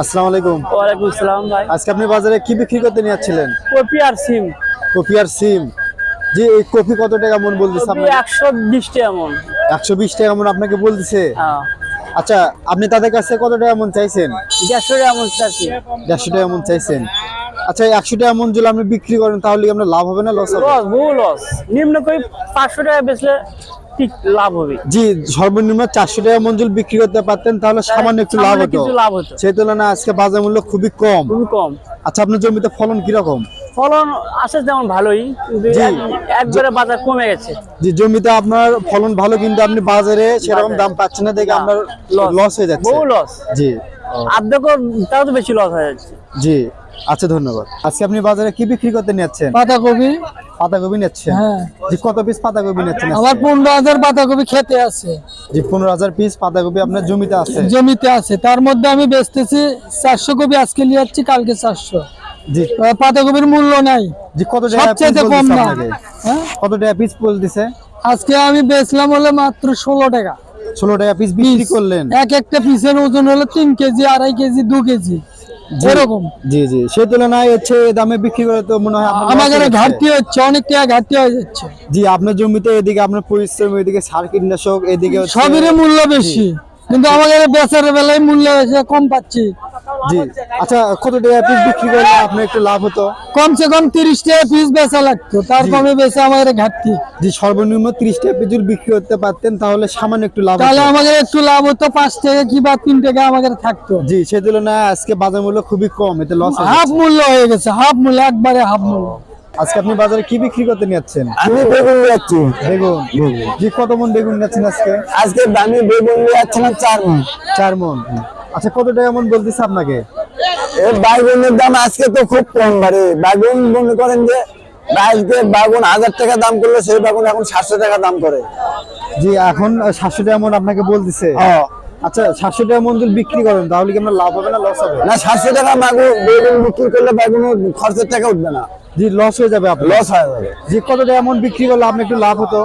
আসসালামু আলাইকুম। ওয়ালাইকুম আসসালাম ভাই। আজকে আপনি বাজারে কি বিক্রি করতে নিয়ে যাচ্ছিলেন? কপি আর সিম। কফি আর সিম। জি এই কফি কত টাকা মন বলতেছে কপি একশো বিশ টাকা মন। একশো বিশ টাকা মন আপনাকে বলতেছে? হ্যাঁ। আচ্ছা আপনি তাদের কাছে কত টাকা মন চাইছেন? দেড়শো টাকা মন চাচ্ছি দেড়শো টাকা মন চাইছেন। আচ্ছা এই একশো টাকা মন যদি আপনি বিক্রি করেন তাহলে কি আপনার লাভ হবে না লস হবে? লস বহু লস নিম্ন করে পাঁচশো টাকা বেচলে ঠিক লাভ হবে। জি সর্বনিম্ন চারশো টাকা মঞ্জুল বিক্রি করতে পারতেন তাহলে সামান্য একটু লাভ হতো। লাভ হতো। সেই তুলনায় আজকে বাজার মূল্য খুবই কম। খুবই কম। আচ্ছা আপনার জমিতে ফলন কীরকম? ফলন আসে যেমন ভালোই একবারে বাজার কমে গেছে। যে জমিতে আপনার ফলন ভালো কিন্তু আপনি বাজারে সেরকম দাম পাচ্ছেন না দেখে আপনার লস হয়ে যাচ্ছে। বহু লস জি। আর্ধেক তাও তো বেশি লস হয়ে যাচ্ছে। জি আচ্ছা ধন্যবাদ। আজকে আপনি বাজারে কি বিক্রি করতে নিচ্ছেন পাতাকপি পাতাকপি নিচ্ছেন? হ্যাঁ। জি কত পিস পাতাকপি নিচ্ছেন? আমার পনেরো হাজার পাতাকপি খেতে আছে। জি পনেরো হাজার পিস পাতাকপি আপনার জমিতে আছে? জমিতে আছে। তার মধ্যে আমি বেচতেছি চারশো কপি। আজকে নিয়ে যাচ্ছি কালকে চারশো। জি। পাতাকপির মূল্য নাই। জি কত টাকা পিস কম দাম হ্যাঁ? কত টাকা পিস বলতেছে? আজকে আমি বেচলাম হলে মাত্র ষোলো টাকা। ষোলো টাকা পিস বিক্রি করলেন। এক একটা পিসের ওজন হলো তিন কেজি আড়াই কেজি দু কেজি। এরকম। জি জি। সেই তুলনায় হচ্ছে দামে বিক্রি করে তো মনে হয় আমাদের ঘাটতি হচ্ছে অনেক টাকা ঘাটতি হয়ে যাচ্ছে। জি আপনার জমিতে এদিকে আপনার পরিশ্রম এদিকে সার কীটনাশক এদিকে সবেরই মূল্য বেশি। কিন্তু আমাদের বেচার বেলায় মূল্য বেশি কম পাচ্ছি। জি। আচ্ছা কত টাকা পিস বিক্রি করলে আপনার একটু লাভ হতো? কমসে কম তিরিশ টাকা পিস বেচা লাগতো তার কমে বেচে আমাদের ঘাটতি। যে সর্বনিম্ন ত্রিশ টাকা পিস যদি বিক্রি করতে পারতেন তাহলে সামান্য একটু লাভ তাহলে আমাদের একটু লাভ হতো পাঁচ টাকা কি বা তিন টাকা আমাদের থাকতো। জি সেই তুলনায় আজকে বাজার মূল্য খুবই কম এতে লস হাফ মূল্য হয়ে গেছে হাফ মূল্য একবারে হাফ মূল্য। আজকে আপনি বাজারে কি বিক্রি করতে নিচ্ছেন আমি বেগুন বেগুন। জি কত মন বেগুন নিচ্ছেন আজকে? আজকে দামি বেগুন যাচ্ছিলাম চার মণ। চার মন। আচ্ছা কত টাকা মন বলতেছে আপনাকে? বাইগুনের দাম আজকে তো খুব কম বাড়ে বাইগুন মনে করেন যে আজকে বাগুন হাজার টাকা দাম করলে সেই বাগুন এখন সাতশো টাকা দাম করে। জি এখন সাতশো টাকা মন আপনাকে বলতেছে। আচ্ছা সাতশো টাকা মন বিক্রি করেন তাহলে কি আপনার লাভ হবে না লস হবে? না সাতশো টাকা বাগুন বেগুন বিক্রি করলে বাগুনের খরচের টাকা উঠবে না। জি লস হয়ে যাবে লস হয়ে যাবে। জি কত টাকা মন বিক্রি করলে আপনি একটু লাভ হতো?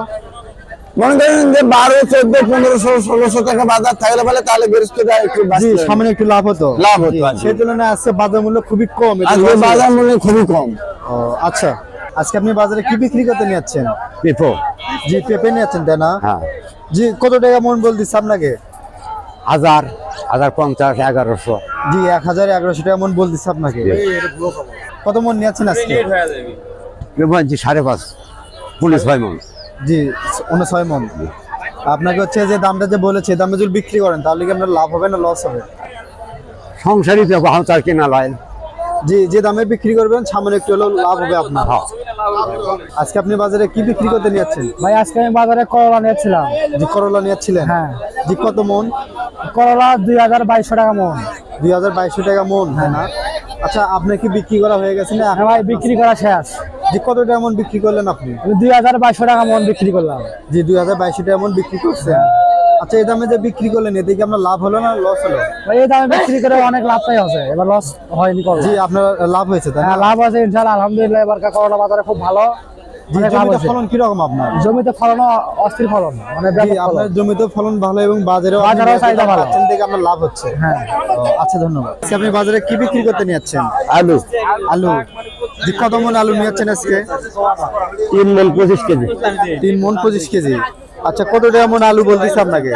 মনে করেন যে বারো চোদ্দ পনেরোশো ষোলোশো টাকা বাজার থাকলে বলে তাহলে বৃহস্পতিটা একটু। সামনে একটু লাভ হতো। লাভ হতো জি, সেই তুলনায় আজকে বাজার মূল্য খুবই কম আজকে বাজার মূল্য খুবই কম। ও, আচ্ছা। আজকে আপনি বাজারে কি বিক্রি করতে নিচ্ছেন পেপো। জি পেঁপে নিচ্ছেন তাই না? হ্যাঁ। জি কত টাকা মন বলতেছে আপনাকে? হাজার হাজার পঞ্চাশ এগারোশো। জি এক হাজার এগারোশো টাকা মন বলতেছে আপনাকে। কত মন নিয়েছেন আজকে? বলছি সাড়ে পাঁচ পুলিশ ভাই মন। জি উনছয় মন। আপনাকে হচ্ছে যে দামটা যে বলেছে দামে যদি বিক্রি করেন তাহলে কি আপনার লাভ হবে না লস হবে? সংসারই তো বাহাচার কেনা লয় জি যে দামে বিক্রি করবেন সামনে একটু হলেও লাভ হবে আপনার। আজকে আপনি বাজারে কি বিক্রি করতে নিয়েছেন ভাই আজকে আমি বাজারে করলা নিয়েছিলাম জি করলা নিয়েছিলেন হ্যাঁ। জি কত মন? করলা দুই হাজার বাইশশো টাকা মন। দুই হাজার বাইশশো টাকা মন হ্যাঁ না? আচ্ছা আপনার কি বিক্রি করা হয়ে গেছে না? হ্যাঁ ভাই বিক্রি করা শেষ। জি কত টাকা মন বিক্রি করলেন আপনি? দুই হাজার বাইশশো টাকা মন বিক্রি করলাম। জি দুই হাজার বাইশশো টাকা মন বিক্রি করছেন। আচ্ছা এই দামে যে বিক্রি করলেন এতে কি আপনার লাভ হলো না লস হলো? এই দামে বিক্রি করে অনেক লাভটাই আছে। এবার লস হয়নি জি আপনার লাভ হয়েছে তাই হ্যাঁ লাভ আছে ইনশাআল্লাহ আলহামদুলিল্লাহ এবার করলা বাজারে খুব ভালো। ফলন কীরকম আপনার? জমিতে ফলন অস্থির ফলন মানে। আপনার জমিতে ফলন ভালো এবং বাজারেও বাজারেও চাহিদা ভালো। আপনার লাভ হচ্ছে। হ্যাঁ। আচ্ছা ধন্যবাদ। আপনি বাজারে কি বিক্রি করতে নিয়েছেন আলু। আলু। কত মন আলু নিয়েছেন আজকে? তিন মন পঁচিশ কেজি। তিন মন পঁচিশ কেজি। আচ্ছা কত টাকা মন আলু বলতেছে আপনাকে?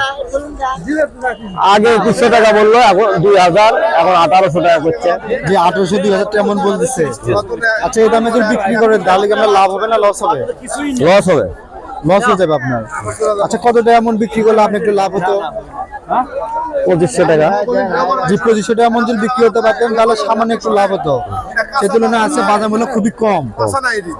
আগে একুশশো টাকা বলল এখন দুই হাজার এখন আঠারোশো টাকা করছে। যে আঠারোশো দুই হাজার টাকা মন বলতেছে। আচ্ছা এই দামে যদি বিক্রি করেন তাহলে কি আপনার লাভ হবে না লস হবে? লস হবে। লস হয়ে যাবে আপনার। আচ্ছা কত টাকা মন বিক্রি করলে আপনি একটু লাভ হতো? পঁচিশশো টাকা। যে পঁচিশশো টাকা মন যদি বিক্রি করতে পারতেন তাহলে সামান্য একটু লাভ হতো। সে তুলনায় আছে বাজার মূল্য খুবই কম।